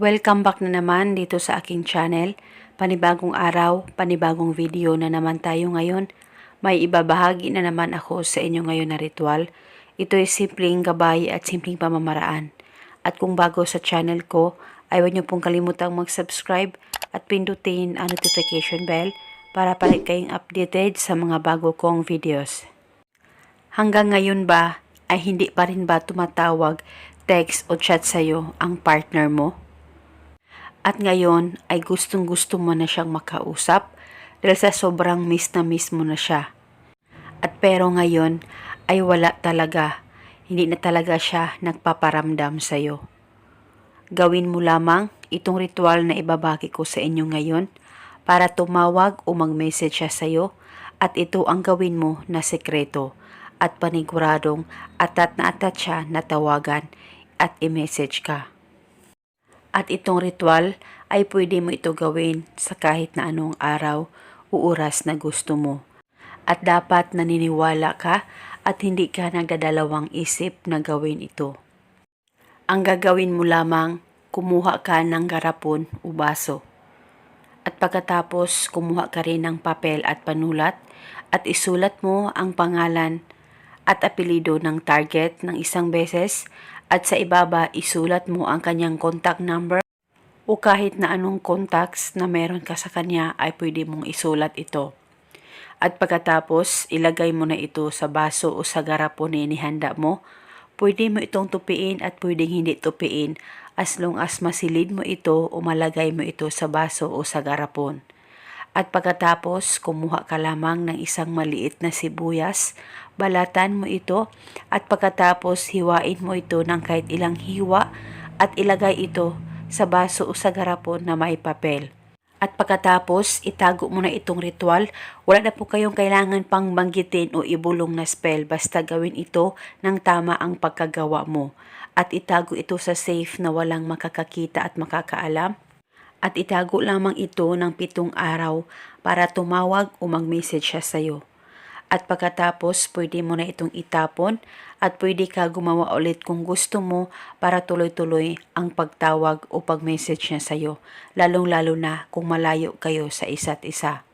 Welcome back na naman dito sa aking channel. Panibagong araw, panibagong video na naman tayo ngayon. May ibabahagi na naman ako sa inyo ngayon na ritual. Ito ay simpleng gabay at simpleng pamamaraan. At kung bago sa channel ko, ay huwag niyo pong kalimutang mag-subscribe at pindutin ang notification bell para palagi kayong updated sa mga bago kong videos. Hanggang ngayon ba ay hindi pa rin ba tumatawag, text o chat sa'yo ang partner mo? At ngayon ay gustong gusto mo na siyang makausap dahil sa sobrang miss na miss mo na siya. At pero ngayon ay wala talaga, hindi na talaga siya nagpaparamdam sa'yo. Gawin mo lamang itong ritual na ibabagi ko sa inyo ngayon para tumawag o mag-message siya sa'yo at ito ang gawin mo na sekreto at paniguradong atat na atat siya na tawagan at i-message ka. At itong ritual ay pwede mo ito gawin sa kahit na anong araw o oras na gusto mo. At dapat naniniwala ka at hindi ka nagdadalawang isip na gawin ito. Ang gagawin mo lamang, kumuha ka ng garapon o baso. At pagkatapos, kumuha ka rin ng papel at panulat at isulat mo ang pangalan at apelido ng target ng isang beses at sa ibaba isulat mo ang kanyang contact number o kahit na anong contacts na meron ka sa kanya ay pwede mong isulat ito. At pagkatapos, ilagay mo na ito sa baso o sa garapon na inihanda mo. Pwede mo itong tupiin at pwedeng hindi tupiin as long as masilid mo ito o malagay mo ito sa baso o sa garapon. At pagkatapos, kumuha ka lamang ng isang maliit na sibuyas, balatan mo ito, at pagkatapos hiwain mo ito ng kahit ilang hiwa at ilagay ito sa baso o sa garapon na may papel. At pagkatapos, itago mo na itong ritual. Wala na po kayong kailangan pang banggitin o ibulong na spell. Basta gawin ito ng tama ang pagkagawa mo. At itago ito sa safe na walang makakakita at makakaalam at itago lamang ito ng pitong araw para tumawag o mag-message siya sa'yo. At pagkatapos, pwede mo na itong itapon at pwede ka gumawa ulit kung gusto mo para tuloy-tuloy ang pagtawag o pag-message niya sa'yo, lalong-lalo na kung malayo kayo sa isa't isa.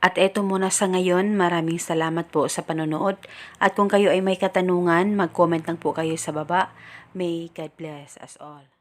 At eto muna sa ngayon, maraming salamat po sa panonood. At kung kayo ay may katanungan, mag-comment lang po kayo sa baba. May God bless us all.